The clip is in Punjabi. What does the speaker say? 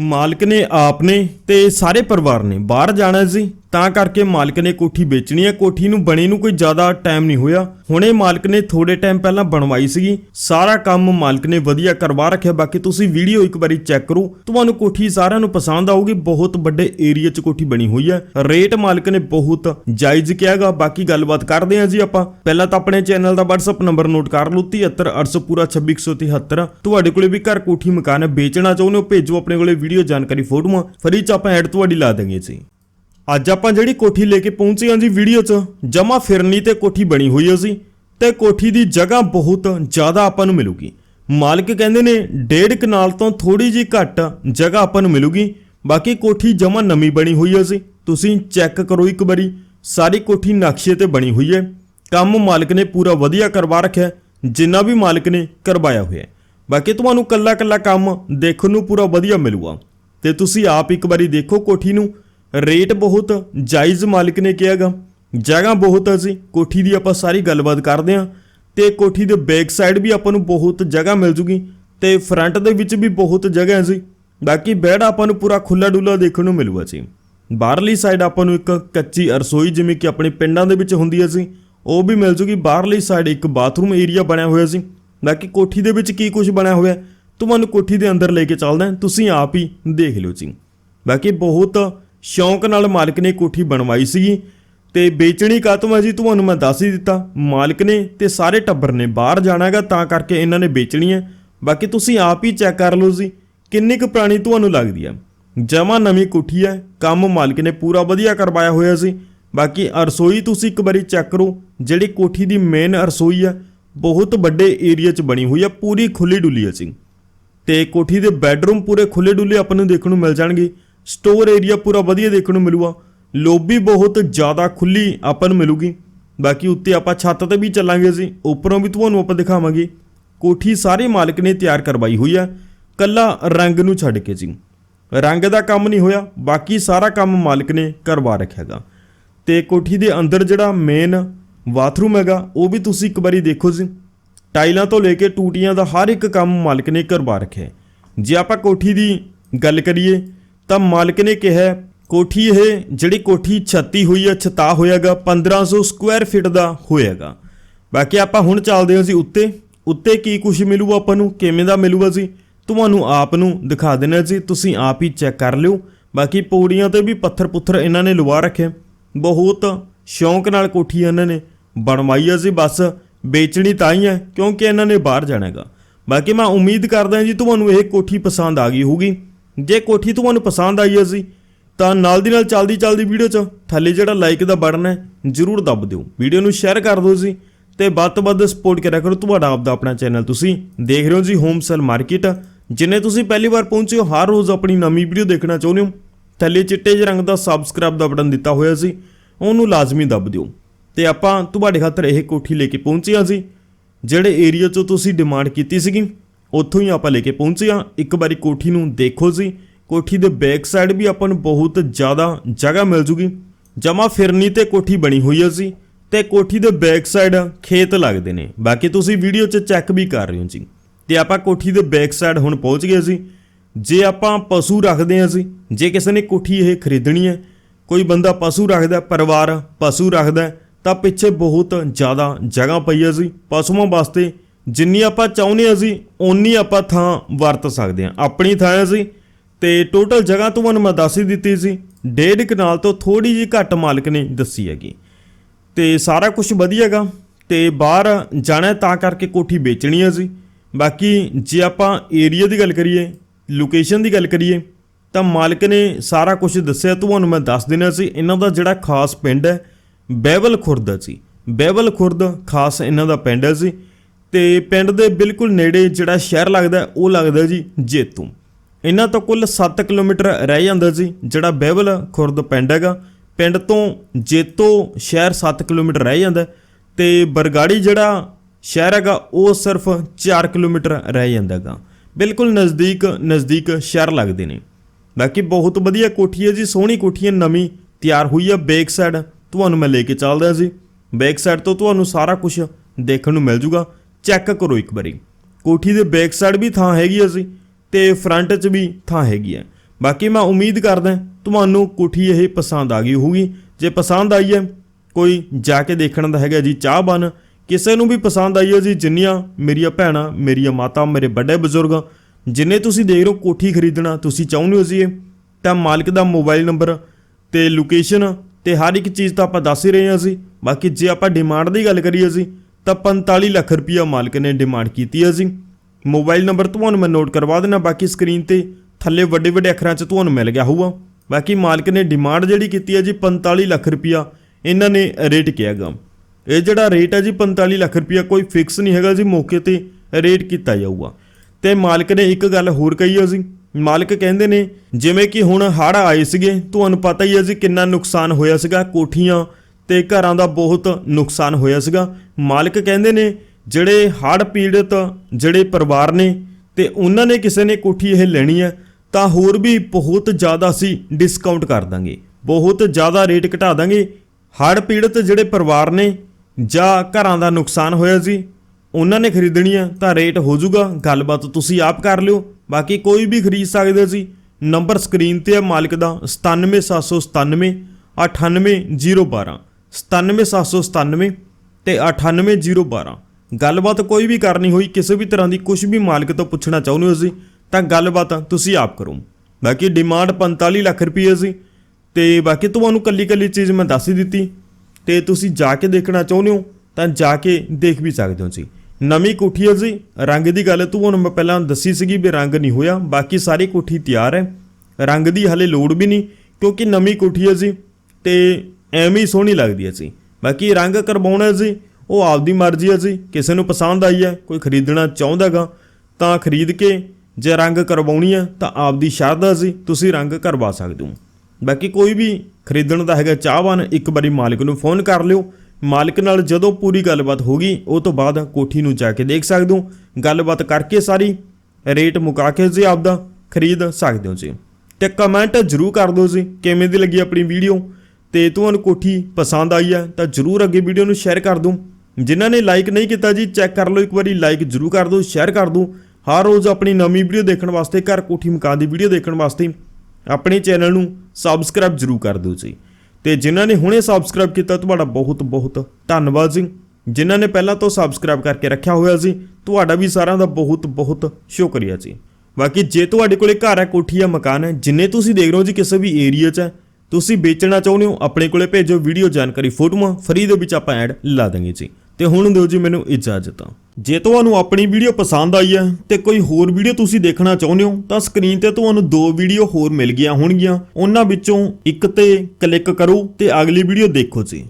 ਮਾਲਕ ਨੇ ਆਪ ਨੇ ਤੇ ਸਾਰੇ ਪਰਿਵਾਰ ਨੇ। ਬਾਹਰ ਜਾਣਾ ਸੀ। ਤਾਂ ਕਰਕੇ ਮਾਲਕ ਨੇ ਕੋਠੀ ਵੇਚਣੀ ਹੈ। ਕੋਠੀ ਨੂੰ ਬਣੇ ਨੂੰ ਕੋਈ ਜ਼ਿਆਦਾ ਟਾਈਮ ਨਹੀਂ ਹੋਇਆ। ਹੁਣੇ ਮਾਲਕ ਨੇ ਥੋੜੇ ਟਾਈਮ ਪਹਿਲਾਂ ਬਣਵਾਈ ਸੀਗੀ। ਸਾਰਾ ਕੰਮ ਮਾਲਕ ਨੇ ਵਧੀਆ ਕਰਵਾ ਰੱਖਿਆ। ਬਾਕੀ ਤੁਸੀਂ ਵੀਡੀਓ ਇੱਕ ਵਾਰੀ ਚੈੱਕ ਕਰੋ। ਤੁਹਾਨੂੰ ਕੋਠੀ ਸਾਰਿਆਂ ਨੂੰ ਪਸੰਦ ਆਊਗੀ। ਬਹੁਤ ਵੱਡੇ ਏਰੀਆ 'ਚ ਕੋਠੀ ਬਣੀ ਹੋਈ ਹੈ। ਰੇਟ ਮਾਲਕ ਨੇ ਬਹੁਤ ਜਾਇਜ਼ ਕਿਹਾਗਾ। ਬਾਕੀ ਗੱਲਬਾਤ ਕਰਦੇ ਹਾਂ ਜੀ ਆਪਾਂ। ਪਹਿਲਾਂ ਤਾਂ ਆਪਣੇ ਚੈਨਲ ਦਾ WhatsApp ਨੰਬਰ ਨੋਟ ਕਰ ਲਓ 73800 ਪੂਰਾ 2673 ਤੁਹਾਡੇ ਕੋਲੇ ਵੀ ਘਰ ਕੋਠੀ ਮਕਾਨ ਵੇਚਣਾ ਚਾਹੁੰਦੇ ਹੋ, ਭੇਜੋ। ਆਪਣੇ ਕੋਲੇ ਵੀਡੀਓ ਜਾਣਕਾਰੀ ਫੋਟੋਆਂ। ਫਰੀ ਚ ਆਪਾਂ ਐਡ ਤੁਹਾਡੀ ਲਾ ਦਾਂਗੇ ਜੀ। ਅੱਜ ਆਪਾਂ ਜਿਹੜੀ ਕੋਠੀ ਲੈ ਕੇ ਪਹੁੰਚੇ ਹਾਂ ਜੀ ਵੀਡੀਓ 'ਚ, ਜਮਾ ਫਿਰਨੀ ਤੇ ਕੋਠੀ ਬਣੀ ਹੋਈ ਹੈ ਜੀ। ਤੇ ਕੋਠੀ ਦੀ ਜਗ੍ਹਾ ਬਹੁਤ ਜ਼ਿਆਦਾ ਆਪਾਂ ਨੂੰ ਮਿਲੂਗੀ। ਮਾਲਕ ਕਹਿੰਦੇ ਨੇ ਡੇਢ ਕਨਾਲ ਤੋਂ ਥੋੜੀ ਜੀ ਘੱਟ ਜਗ੍ਹਾ ਆਪਾਂ ਨੂੰ ਮਿਲੂਗੀ। ਬਾਕੀ ਕੋਠੀ ਜਮਾ ਨਵੀਂ ਬਣੀ ਹੋਈ ਹੈ ਜੀ। ਤੁਸੀਂ ਚੈੱਕ ਕਰੋ ਇੱਕ ਵਾਰੀ, ਸਾਰੀ ਕੋਠੀ ਨਕਸ਼ੇ ਤੇ ਬਣੀ ਹੋਈ ਹੈ। ਕੰਮ ਮਾਲਕ ਨੇ ਪੂਰਾ ਵਧੀਆ ਕਰਵਾ ਰੱਖਿਆ, ਜਿੰਨਾ ਵੀ ਮਾਲਕ ਨੇ ਕਰਵਾਇਆ ਹੋਇਆ ਬਾਕੀ ਤੁਹਾਨੂੰ ਕੱਲਾ ਕੱਲਾ ਕੰਮ ਦੇਖਣ ਨੂੰ ਪੂਰਾ ਵਧੀਆ ਮਿਲੂਗਾ। ਤੇ ਤੁਸੀਂ ਆਪ ਇੱਕ ਵਾਰੀ ਦੇਖੋ ਕੋਠੀ ਨੂੰ ਰੇਟ ਬਹੁਤ ਜਾਇਜ਼ ਮਾਲਕ ਨੇ ਕਿਹਾਗਾ। ਜਗ੍ਹਾ ਬਹੁਤ ਹੈ ਸੀ ਕੋਠੀ ਦੀ ਆਪਾਂ ਸਾਰੀ ਗੱਲਬਾਤ ਕਰਦੇ ਹਾਂ। ਤੇ ਕੋਠੀ ਦੇ ਬੈਕ ਸਾਈਡ ਵੀ ਆਪਾਂ ਨੂੰ ਬਹੁਤ ਜਗ੍ਹਾ ਮਿਲ ਜੂਗੀ ਤੇ ਫਰੰਟ ਦੇ ਵਿੱਚ ਵੀ ਬਹੁਤ ਜਗ੍ਹਾ ਹੈ ਸੀ ਬਾਕੀ ਬੈਡ ਆਪਾਂ ਨੂੰ ਪੂਰਾ ਖੁੱਲਾ ਡੁੱਲਾ ਦੇਖਣ ਨੂੰ ਮਿਲੂਗਾ ਜੀ। ਬਾਹਰਲੀ ਸਾਈਡ ਆਪਾਂ ਨੂੰ ਇੱਕ ਕੱਚੀ ਰਸੋਈ ਜਿਵੇਂ ਕਿ ਆਪਣੇ ਪਿੰਡਾਂ ਦੇ ਵਿੱਚ ਹੁੰਦੀ ਹੈ ਸੀ ਉਹ ਵੀ ਮਿਲ ਜੂਗੀ। ਬਾਹਰਲੀ ਸਾਈਡ ਇੱਕ ਬਾਥਰੂਮ ਏਰੀਆ ਬਣਿਆ ਹੋਇਆ ਸੀ ਬਾਕੀ ਕੋਠੀ ਦੇ ਵਿੱਚ ਕੀ ਕੁਝ ਬਣਿਆ ਹੋਇਆ ਹੈ, ਤੁਹਾਨੂੰ ਕੋਠੀ ਦੇ ਅੰਦਰ ਲੈ ਕੇ ਚੱਲਦਾ ਤੁਸੀਂ ਆਪ ਹੀ ਦੇਖ ਲਿਓ ਜੀ। ਬਾਕੀ ਬਹੁਤ ਸ਼ੌਂਕ ਨਾਲ ਮਾਲਕ ਨੇ ਕੋਠੀ ਬਣਵਾਈ ਸੀਗੀ ਤੇ ਵੇਚਣੀ ਕਾਤੋਂ ਹੈ ਜੀ? ਤੁਹਾਨੂੰ ਮੈਂ ਦੱਸ ਹੀ ਦਿੱਤਾ। ਮਾਲਕ ਨੇ ਤੇ ਸਾਰੇ ਟੱਬਰ ਨੇ ਬਾਹਰ ਜਾਣਾਗਾ, ਤਾਂ ਕਰਕੇ ਇਹਨਾਂ ਨੇ ਵੇਚਣੀ ਹੈ। ਬਾਕੀ ਤੁਸੀਂ ਆਪ ਹੀ ਚੈੱਕ ਕਰ ਲਓ ਜੀ, ਕਿੰਨੀ ਕੁ ਪੁਰਾਣੀ ਤੁਹਾਨੂੰ ਲੱਗਦੀ ਹੈ। ਜਮਾ ਨਵੀਂ ਕੋਠੀ ਹੈ, ਕੰਮ ਮਾਲਕ ਨੇ ਪੂਰਾ ਵਧੀਆ ਕਰਵਾਇਆ ਹੋਇਆ ਸੀ। ਬਾਕੀ ਰਸੋਈ ਤੁਸੀਂ ਇੱਕ ਵਾਰੀ ਚੈੱਕ ਕਰੋ, ਜਿਹੜੀ ਕੋਠੀ ਦੀ ਮੇਨ ਰਸੋਈ ਹੈ, ਬਹੁਤ ਵੱਡੇ ਏਰੀਆ 'ਚ ਬਣੀ ਹੋਈ ਹੈ, ਪੂਰੀ ਖੁੱਲੀ ਡੁੱਲੀ ਹੈ ਜੀ। ਤੇ ਕੋਠੀ ਦੇ ਬੈੱਡਰੂਮ ਪੂਰੇ ਖੁੱਲੇ ਡੁੱਲੇ ਆਪਾਂ ਨੂੰ ਦੇਖਣ ਨੂੰ ਮਿਲ ਜਾਣਗੇ। ਸਟੋਰ ਏਰੀਆ ਪੂਰਾ ਵਧੀਆ ਦੇਖਣ ਨੂੰ ਮਿਲੂਗਾ। ਲੋਬੀ ਬਹੁਤ ਜ਼ਿਆਦਾ ਖੁੱਲੀ ਆਪਾਂ ਨੂੰ ਮਿਲੂਗੀ। ਬਾਕੀ ਉੱਤੇ ਆਪਾਂ ਛੱਤ ਤੇ ਵੀ ਚੱਲਾਂਗੇ ਅਸੀਂ, ਉੱਪਰੋਂ ਵੀ ਤੁਹਾਨੂੰ ਆਪਾਂ ਦਿਖਾਵਾਂਗੇ। ਕੋਠੀ ਸਾਰੇ ਮਾਲਕ ਨੇ ਤਿਆਰ ਕਰਵਾਈ ਹੋਈ ਆ। ਕੱਲਾ ਰੰਗ ਨੂੰ ਛੱਡ ਕੇ ਜੀ। ਰੰਗ ਦਾ ਕੰਮ ਨਹੀਂ ਹੋਇਆ, ਬਾਕੀ ਸਾਰਾ ਕੰਮ ਮਾਲਕ ਨੇ ਕਰਵਾ ਰੱਖਿਆਗਾ ਤੇ ਕੋਠੀ ਦੇ ਅੰਦਰ ਜਿਹੜਾ ਮੇਨ ਬਾਥਰੂਮ ਹੈਗਾ, ਉਹ ਵੀ ਤੁਸੀਂ ਇੱਕ ਵਾਰੀ ਦੇਖੋ ਜੀ। ਟਾਈਲਾਂ ਤੋਂ ਲੈ ਕੇ ਟੂਟੀਆਂ ਦਾ ਹਰ ਇੱਕ ਕੰਮ ਮਾਲਕ ਨੇ ਕਰਵਾ ਰੱਖਿਆ ਜੇ ਆਪਾਂ ਕੋਠੀ ਦੀ ਗੱਲ ਕਰੀਏ ਤਾਂ ਮਾਲਕ ਨੇ ਕਿਹਾ, ਕੋਠੀ ਇਹ ਜਿਹੜੀ ਕੋਠੀ ਛੱਤੀ ਹੋਈ ਹੈ ਛਤਾ ਹੋਇਆਗਾ 1500 ਸਕੁਅਰ ਫੀਟ ਦਾ ਹੋਇਆਗਾ। ਬਾਕੀ ਆਪਾਂ ਹੁਣ ਚੱਲਦੇ ਹਾਂ ਜੀ ਉੱਤੇ। ਉੱਤੇ ਕੀ ਕੁਝ ਮਿਲੂਗਾ ਆਪਾਂ ਨੂੰ, ਕਿਵੇਂ ਦਾ ਮਿਲੂਗਾ ਜੀ? ਤੁਹਾਨੂੰ ਆਪ ਨੂੰ ਦਿਖਾ ਦੇਣਾ ਜੀ, ਤੁਸੀਂ ਆਪ ਹੀ ਚੈੱਕ ਕਰ ਲਿਓ। ਬਾਕੀ ਪੌੜੀਆਂ ਤੇ ਵੀ ਪੱਥਰ ਪੁੱਥਰ ਇਹਨਾਂ ਨੇ ਲਵਾ ਰੱਖੇ। ਬਹੁਤ ਸ਼ੌਂਕ ਨਾਲ ਕੋਠੀ ਇਹਨਾਂ ਨੇ ਬਣਵਾਈ ਹੈ ਜੀ, ਬਸ ਵੇਚਣੀ ਤਾਂ ਹੀ ਹੈ ਕਿਉਂਕਿ ਇਹਨਾਂ ਨੇ ਬਾਹਰ ਜਾਣਾ ਹੈਗਾ ਬਾਕੀ ਮੈਂ ਉਮੀਦ ਕਰਦਾ ਜੀ, ਤੁਹਾਨੂੰ ਇਹ ਕੋਠੀ ਪਸੰਦ ਆ ਗਈ ਹੋਊਗੀ। ਜੇ ਕੋਠੀ ਤੁਹਾਨੂੰ ਪਸੰਦ ਆਈ ਹੈ ਜੀ ਤਾਂ ਨਾਲ ਦੀ ਨਾਲ ਚੱਲਦੀ ਚੱਲਦੀ ਵੀਡੀਓ 'ਚ ਥੱਲੇ ਜਿਹੜਾ ਲਾਈਕ ਦਾ ਬਟਨ ਹੈ, ਜਰੂਰ ਦੱਬ ਦਿਓ। ਵੀਡੀਓ ਨੂੰ ਸ਼ੇਅਰ ਕਰ ਦਿਓ ਜੀ ਤੇ ਵੱਧ ਤੋਂ ਵੱਧ ਸਪੋਰਟ ਕਰਿਆ ਕਰੋ ਤੁਹਾਡਾ ਆਪਦਾ ਆਪਣਾ ਚੈਨਲ ਤੁਸੀਂ ਦੇਖ ਰਹੇ ਹੋ ਜੀ ਹੋਮ ਸੈਲ ਮਾਰਕੀਟ ਜਿੰਨੇ ਤੁਸੀਂ ਪਹਿਲੀ ਵਾਰ ਪਹੁੰਚੇ ਹੋ, ਹਰ ਰੋਜ਼ ਆਪਣੀ ਨਵੀਂ ਵੀਡੀਓ ਦੇਖਣਾ ਚਾਹੁੰਦੇ ਹੋ, ਥੱਲੇ ਚਿੱਟੇ ਜਿਹੇ ਰੰਗ ਦਾ ਸਬਸਕ੍ਰਾਈਬ ਦਾ ਬਟਨ ਦਿੱਤਾ ਹੋਇਆ ਸੀ, ਉਹਨੂੰ ਲਾਜ਼ਮੀ ਦੱਬ ਦਿਓ। ਤੇ ਆਪਾਂ ਤੁਹਾਡੇ ਖਾਤਰ ਇਹ ਕੋਠੀ ਲੈ ਕੇ ਪਹੁੰਚੇ ਹਾਂ ਜੀ, ਜਿਹੜੇ ਏਰੀਆ 'ਚੋਂ ਤੁਸੀਂ ਡਿਮਾਂਡ ਕੀਤੀ ਸੀਗੀ। ਉੱਥੋਂ ਹੀ ਆਪਾਂ ਲੈ ਕੇ ਪਹੁੰਚੇ ਹਾਂ। ਇੱਕ ਵਾਰੀ ਕੋਠੀ ਨੂੰ ਦੇਖੋ ਜੀ। ਕੋਠੀ ਦੇ ਬੈਕ ਸਾਈਡ ਵੀ ਆਪਾਂ ਨੂੰ ਬਹੁਤ ਜ਼ਿਆਦਾ ਜਗ੍ਹਾ ਮਿਲ ਜੂਗੀ। ਜਮਾ ਫਿਰਨੀ ਤੇ ਕੋਠੀ ਬਣੀ ਹੋਈ ਹੈ ਜੀ। ਤੇ ਕੋਠੀ ਦੇ ਬੈਕ ਸਾਈਡ ਖੇਤ ਲੱਗਦੇ ਨੇ। ਬਾਕੀ ਤੁਸੀਂ ਵੀਡੀਓ 'ਚ ਚੈੱਕ ਵੀ ਕਰ ਰਹੇ ਹੋ ਜੀ। ਤੇ ਆਪਾਂ ਕੋਠੀ ਦੇ ਬੈਕ ਸਾਈਡ ਹੁਣ ਪਹੁੰਚ ਗਏ ਸੀ ਜੇ ਆਪਾਂ ਪਸ਼ੂ ਰੱਖਦੇ ਹਾਂ ਜੀ, ਜੇ ਕਿਸੇ ਨੇ ਕੋਠੀ ਇਹ ਖਰੀਦਣੀ ਹੈ, ਕੋਈ ਬੰਦਾ ਪਸ਼ੂ ਰੱਖਦਾ, ਪਰਿਵਾਰ ਪਸ਼ੂ ਰੱਖਦਾ ਤਾਂ ਪਿੱਛੇ ਬਹੁਤ ਜ਼ਿਆਦਾ ਜਗ੍ਹਾ ਪਈ ਹੈ ਜੀ। ਪਸ਼ੂਆਂ ਵਾਸਤੇ ਜਿੰਨੀ ਆਪਾਂ ਚਾਹੁੰਦੇ ਹਾਂ ਸੀ ਓਨੀ ਆਪਾਂ ਥਾਂ ਵਰਤ ਸਕਦੇ ਹਾਂ। ਆਪਣੀ ਥਾਂ ਹੈ ਸੀ ਤੇ ਟੋਟਲ ਜਗ੍ਹਾ ਤੁਹਾਨੂੰ ਮੈਂ ਦੱਸ ਹੀ ਦਿੱਤੀ ਸੀ ਡੇਢ ਕਨਾਲ ਤੋਂ ਥੋੜੀ ਜਿਹੀ ਘੱਟ ਮਾਲਕ ਨੇ ਦੱਸੀ ਹੈਗੀ। ਤੇ ਸਾਰਾ ਕੁਝ ਵਧੀਆਗਾ ਤੇ ਬਾਹਰ ਜਾਣਾ ਤਾਂ ਕਰਕੇ ਕੋਠੀ ਵੇਚਣੀ ਹੈ ਜੀ। ਬਾਕੀ ਜੇ ਆਪਾਂ ਏਰੀਆ ਦੀ ਗੱਲ ਕਰੀਏ ਲੋਕੇਸ਼ਨ ਦੀ ਗੱਲ ਕਰੀਏ, ਤਾਂ ਮਾਲਕ ਨੇ ਸਾਰਾ ਕੁਝ ਦੱਸਿਆ, ਤੁਹਾਨੂੰ ਮੈਂ ਦੱਸ ਦੇਣਾ ਸੀ, ਇਹਨਾਂ ਦਾ ਜਿਹੜਾ ਖਾਸ ਪਿੰਡ ਹੈ ਬਹਿਬਲ ਖੁਰਦ ਹੈ ਜੀ। ਬਹਿਬਲ ਖੁਰਦ ਖਾਸ ਇਹਨਾਂ ਦਾ ਪਿੰਡ ਹੈ ਜੀ। ਤੇ ਪਿੰਡ ਦੇ ਬਿਲਕੁਲ ਨੇੜੇ ਜਿਹੜਾ ਸ਼ਹਿਰ ਲੱਗਦਾ ਉਹ ਲੱਗਦਾ ਜੀ ਜੇਤੂ। ਇਹਨਾਂ ਤੋਂ ਕੁੱਲ 7 ਕਿਲੋਮੀਟਰ ਰਹਿ ਜਾਂਦਾ ਜੀ, ਜਿਹੜਾ ਬਹਿਬਲ ਖੁਰਦ ਪਿੰਡ ਹੈਗਾ। ਪਿੰਡ ਤੋਂ ਜੇਤੋ ਸ਼ਹਿਰ 7 ਕਿਲੋਮੀਟਰ ਰਹਿ ਜਾਂਦਾ ਹੈ ਤੇ ਬਰਗਾੜੀ ਜਿਹੜਾ ਸ਼ਹਿਰ ਹੈਗਾ, ਉਹ ਸਿਰਫ 4 ਕਿਲੋਮੀਟਰ ਰਹਿ ਜਾਂਦਾ ਹੈਗਾ। ਬਿਲਕੁਲ ਨਜ਼ਦੀਕ ਨਜ਼ਦੀਕ ਸ਼ਹਿਰ ਲੱਗਦੇ ਨੇ। ਬਾਕੀ ਬਹੁਤ ਵਧੀਆ ਕੋਠੀ ਹੈ ਜੀ, ਸੋਹਣੀ ਕੋਠੀ ਹੈ, ਨਵੀਂ ਤਿਆਰ ਹੋਈ ਹੈ, ਬੈਕ ਸਾਈਡ। ਤੁਹਾਨੂੰ ਮੈਂ ਲੈ ਕੇ ਚੱਲਦਾ ਜੀ। ਬੈਕ ਸਾਈਡ ਤੋਂ ਤੁਹਾਨੂੰ ਸਾਰਾ ਕੁਝ ਦੇਖਣ ਨੂੰ ਮਿਲ ਜੂਗਾ। ਚੈੱਕ ਕਰੋ ਇੱਕ ਵਾਰੀ। ਕੋਠੀ ਦੇ ਬੈਕ ਸਾਈਡ ਵੀ ਥਾਂ ਹੈਗੀ ਹੈ ਸੀ ਤੇ ਫਰੰਟ 'ਚ ਵੀ ਥਾਂ ਹੈਗੀ ਹੈ ਬਾਕੀ ਮੈਂ ਉਮੀਦ ਕਰਦਾ ਤੁਹਾਨੂੰ ਕੋਠੀ ਇਹ ਪਸੰਦ ਆ ਗਈ ਹੋਊਗੀ। ਜੇ ਪਸੰਦ ਆਈ ਹੈ, ਕੋਈ ਜਾ ਕੇ ਦੇਖਣ ਦਾ ਹੈਗਾ ਜੀ ਚਾਹ ਬਨ। ਕਿਸੇ ਨੂੰ ਵੀ ਪਸੰਦ ਆਈ ਹੈ ਜੀ ਜਿੰਨੀਆਂ ਮੇਰੀਆਂ ਭੈਣਾਂ, ਮੇਰੀਆਂ ਮਾਤਾ, ਮੇਰੇ ਵੱਡੇ ਬਜ਼ੁਰਗ, ਜਿੰਨੇ ਤੁਸੀਂ ਦੇਖ ਰਹੇ ਹੋ ਕੋਠੀ ਖਰੀਦਣਾ, ਤੁਸੀਂ ਚਾਹੁੰਦੇ ਹੋ ਜੀ ਇਹ, ਤਾਂ ਮਾਲਕ ਦਾ ਮੋਬਾਈਲ ਨੰਬਰ ਤੇ ਲੋਕੇਸ਼ਨ ਤੇ ਹਰ ਇੱਕ ਚੀਜ਼ ਤਾਂ ਆਪਾਂ ਦੱਸ ਹੀ ਰਹੇ ਹਾਂ ਜੀ। ਬਾਕੀ ਜੇ ਆਪਾਂ ਡਿਮਾਂਡ ਦੀ ਗੱਲ ਕਰੀਏ ਜੀ ਤਾਂ 45 ਲੱਖ ਰੁਪਈਆ ਮਾਲਕ ਨੇ ਡਿਮਾਂਡ ਕੀਤੀ ਹੈ ਜੀ। ਮੋਬਾਈਲ ਨੰਬਰ ਤੁਹਾਨੂੰ ਮੈਂ ਨੋਟ ਕਰਵਾ ਦੇਣਾ ਬਾਕੀ ਸਕਰੀਨ ਤੇ ਥੱਲੇ ਵੱਡੇ ਵੱਡੇ ਅੱਖਰਾਂ 'ਚ ਤੁਹਾਨੂੰ ਮਿਲ ਗਿਆ ਹੋਊਗਾ। ਬਾਕੀ ਮਾਲਕ ਨੇ ਡਿਮਾਂਡ ਜਿਹੜੀ ਕੀਤੀ ਹੈ ਜੀ 45 ਲੱਖ ਰੁਪਈਆ ਇਹਨਾਂ ਨੇ ਰੇਟ ਕਿਹਾਗਾ ਇਹ ਜਿਹੜਾ ਰੇਟ ਹੈ ਜੀ 45 ਲੱਖ ਰੁਪਈਆ ਕੋਈ ਫਿਕਸ ਨਹੀਂ ਹੈਗਾ ਜੀ, ਮੌਕੇ ਤੇ ਰੇਟ ਕੀਤਾ ਜਾਊਗਾ। ਤੇ ਮਾਲਕ ਨੇ ਇੱਕ ਗੱਲ ਹੋਰ ਕਹੀ ਹੈ ਜੀ, ਮਾਲਕ ਕਹਿੰਦੇ ਨੇ, ਜਿਵੇਂ ਕਿ ਹੁਣ ਹੜ੍ਹ ਆਏ ਸੀਗੇ, ਤੁਹਾਨੂੰ ਪਤਾ ਹੀ ਹੈ ਜੀ ਕਿੰਨਾ ਨੁਕਸਾਨ ਹੋਇਆ ਸੀਗਾ, ਕੋਠੀਆਂ ਤੇ ਘਰਾਂ ਦਾ ਬਹੁਤ ਨੁਕਸਾਨ ਹੋਇਆ ਸੀਗਾ। ਮਾਲਕ ਕਹਿੰਦੇ ਨੇ, ਜਿਹੜੇ ਹੜ੍ਹ ਪੀੜਤ ਜਿਹੜੇ ਪਰਿਵਾਰ ਨੇ ਤੇ ਉਹਨਾਂ ਨੇ ਕਿਸੇ ਨੇ ਕੋਠੀ ਇਹ ਲੈਣੀ ਹੈ, ਤਾਂ ਹੋਰ ਵੀ ਬਹੁਤ ਜ਼ਿਆਦਾ ਅਸੀਂ ਡਿਸਕਾਊਂਟ ਕਰ ਦਾਂਗੇ। ਬਹੁਤ ਜ਼ਿਆਦਾ ਰੇਟ ਘਟਾ ਦਾਂਗੇ। ਹੜ੍ਹ ਪੀੜਤ ਜਿਹੜੇ ਪਰਿਵਾਰ ਨੇ ਜਾਂ ਘਰਾਂ ਦਾ ਨੁਕਸਾਨ ਹੋਇਆ ਸੀ, ਉਹਨਾਂ ਨੇ ਖਰੀਦਣੀ ਆ ਤਾਂ ਰੇਟ ਹੋ ਜਾਊਗਾ। ਗੱਲਬਾਤ ਤੁਸੀਂ ਆਪ ਕਰ ਲਿਓ। ਬਾਕੀ ਕੋਈ ਵੀ ਖਰੀਦ ਸਕਦੇ ਸੀ ਨੰਬਰ ਸਕਰੀਨ ਤੇ ਹੈ ਮਾਲਕ ਦਾ 97797 98012 97797 ਤੇ 98012 ਗੱਲਬਾਤ ਕੋਈ ਵੀ ਕਰਨੀ ਹੋਈ, ਕਿਸੇ ਵੀ ਤਰ੍ਹਾਂ ਦੀ ਕੁਝ ਵੀ ਮਾਲਕ ਤੋਂ ਪੁੱਛਣਾ ਚਾਹੁੰਦੇ ਹੋ ਜੀ ਤਾਂ ਗੱਲਬਾਤ ਤੁਸੀਂ ਆਪ ਕਰੋ। ਬਾਕੀ ਡਿਮਾਂਡ 45 ਲੱਖ ਰੁਪਏ ਸੀ ਤੇ ਬਾਕੀ ਤੁਹਾਨੂੰ ਕੱਲੀ ਕੱਲੀ ਚੀਜ਼ ਮੈਂ ਦੱਸ ਹੀ ਦਿੱਤੀ। ਤੇ ਤੁਸੀਂ ਜਾ ਕੇ ਦੇਖਣਾ ਚਾਹੁੰਦੇ ਹੋ, ਤਾਂ ਜਾ ਕੇ ਦੇਖ ਵੀ ਸਕਦੇ ਹੋ ਜੀ ਨਵੀਂ ਕੋਠੀ ਹੈ ਜੀ, ਰੰਗ ਦੀ ਗੱਲ ਤੁਹਾਨੂੰ ਮੈਂ ਪਹਿਲਾਂ ਦੱਸੀ ਸੀਗੀ ਵੀ ਰੰਗ ਨਹੀਂ ਹੋਇਆ, ਬਾਕੀ ਸਾਰੀ ਕੋਠੀ ਤਿਆਰ ਹੈ। ਰੰਗ ਦੀ ਹਲੇ ਲੋੜ ਵੀ ਨਹੀਂ, ਕਿਉਂਕਿ ਨਵੀਂ ਕੋਠੀ ਹੈ ਜੀ, ਤੇ ਐਵੇਂ ਹੀ ਸੋਹਣੀ ਲੱਗਦੀ ਹੈ ਜੀ ਬਾਕੀ ਰੰਗ ਕਰਵਾਉਣਾ ਜੀ, ਉਹ ਆਪਦੀ ਮਰਜ਼ੀ ਹੈ ਜੀ, ਕਿਸੇ ਨੂੰ ਪਸੰਦ ਆਈ ਹੈ, ਕੋਈ ਖਰੀਦਣਾ ਚਾਹੁੰਦਾਗਾ ਤਾਂ ਖਰੀਦ ਕੇ ਜੇ ਰੰਗ ਕਰਵਾਉਣੀ ਹੈ, ਤਾਂ ਆਪਦੀ ਸ਼ਰਧਾ ਜੀ, ਤੁਸੀਂ ਰੰਗ ਕਰਵਾ ਸਕਦੇ ਹੋ। ਬਾਕੀ ਕੋਈ ਵੀ ਖਰੀਦਣ ਦਾ ਹੈਗਾ ਚਾਹਵਾਨ, ਇੱਕ ਵਾਰੀ ਮਾਲਕ ਨੂੰ ਫੋਨ ਕਰ ਲਿਓ। ਮਾਲਕ ਨਾਲ ਜਦੋਂ ਪੂਰੀ ਗੱਲਬਾਤ ਹੋ ਗਈ, ਉਹ ਤੋਂ ਬਾਅਦ ਕੋਠੀ ਨੂੰ ਜਾ ਕੇ ਦੇਖ ਸਕਦੇ ਹੋ। ਗੱਲਬਾਤ ਕਰਕੇ ਸਾਰੀ ਰੇਟ ਮੁਕਾ ਕੇ ਜੀ ਆਪਦਾ ਖਰੀਦ ਸਕਦੇ ਹੋ ਜੀ। ਤੇ ਕਮੈਂਟ ਜਰੂਰ ਕਰ ਦਿਓ ਜੀ, ਕਿਵੇਂ ਦੀ ਲੱਗੀ ਆਪਣੀ ਵੀਡੀਓ ਤੇ ਤੁਹਾਨੂੰ ਕੋਠੀ ਪਸੰਦ ਆਈ ਹੈ ਤਾਂ ਜਰੂਰ ਅੱਗੇ ਵੀਡੀਓ ਨੂੰ ਸ਼ੇਅਰ ਕਰ ਦਿਓ ਜਿਨ੍ਹਾਂ ਨੇ ਲਾਈਕ ਨਹੀਂ ਕੀਤਾ ਜੀ ਚੈੱਕ ਕਰ ਲਓ, ਇੱਕ ਵਾਰੀ ਲਾਈਕ ਜਰੂਰ ਕਰ ਦਿਓ ਸ਼ੇਅਰ ਕਰ ਦਿਓ ਹਰ ਰੋਜ਼ ਆਪਣੀ ਨਵੀਂ ਵੀਡੀਓ ਦੇਖਣ ਵਾਸਤੇ ਘਰ ਕੋਠੀ ਮਕਾਨ ਦੀ ਵੀਡੀਓ ਦੇਖਣ ਵਾਸਤੇ ਆਪਣੇ ਚੈਨਲ ਨੂੰ ਸਬਸਕ੍ਰਾਈਬ ਜਰੂਰ ਕਰ ਦਿਓ ਜੀ। ਤੇ ਜਿਨ੍ਹਾਂ ਨੇ ਹੁਣੇ ਸਬਸਕ੍ਰਾਈਬ ਕੀਤਾ, ਤੁਹਾਡਾ ਬਹੁਤ ਬਹੁਤ ਧੰਨਵਾਦ ਜੀ। ਜਿਨ੍ਹਾਂ ਨੇ ਪਹਿਲਾਂ ਤੋਂ ਸਬਸਕ੍ਰਾਈਬ ਕਰਕੇ ਰੱਖਿਆ ਹੋਇਆ ਸੀ ਤੁਹਾਡਾ ਵੀ ਸਾਰਿਆਂ ਦਾ ਬਹੁਤ ਬਹੁਤ ਸ਼ੁਕਰੀਆ ਜੀ। ਬਾਕੀ ਜੇ ਤੁਹਾਡੇ ਕੋਲੇ ਘਰ ਹੈ, ਕੋਠੀ ਹੈ, ਮਕਾਨ ਹੈ, ਜਿੰਨੇ ਤੁਸੀਂ ਦੇਖ ਰਹੇ ਹੋ ਜੀ, ਕਿਸੇ ਵੀ ਏਰੀਆ 'ਚ ਹੈ ਤੁਸੀਂ ਵੇਚਣਾ ਚਾਹੁੰਦੇ ਹੋ, ਆਪਣੇ ਕੋਲੇ ਭੇਜੋ ਵੀਡੀਓ ਜਾਣਕਾਰੀ ਫੋਟੋਆਂ, ਫਰੀ ਦੇ ਵਿੱਚ ਆਪਾਂ ਐਡ ਲਾ ਦਾਂਗੇ ਜੀ। ਤੇ ਹੁਣ ਦਿਓ ਜੀ ਮੈਨੂੰ ਇਜਾਜ਼ਤ। ਜੇ ਤੁਹਾਨੂੰ ਆਪਣੀ ਵੀਡੀਓ ਪਸੰਦ ਆਈ ਹੈ ਤੇ ਕੋਈ ਹੋਰ ਵੀਡੀਓ ਤੁਸੀਂ ਦੇਖਣਾ ਚਾਹੁੰਦੇ ਹੋ, ਤਾਂ ਸਕਰੀਨ ਤੇ ਤੁਹਾਨੂੰ ਦੋ ਵੀਡੀਓ ਹੋਰ ਮਿਲ ਗਈਆਂ ਹੋਣਗੀਆਂ। ਉਹਨਾਂ ਵਿੱਚੋਂ ਇੱਕ ਤੇ ਕਲਿੱਕ ਕਰੋ ਤੇ ਅਗਲੀ ਵੀਡੀਓ ਦੇਖੋ ਜੀ।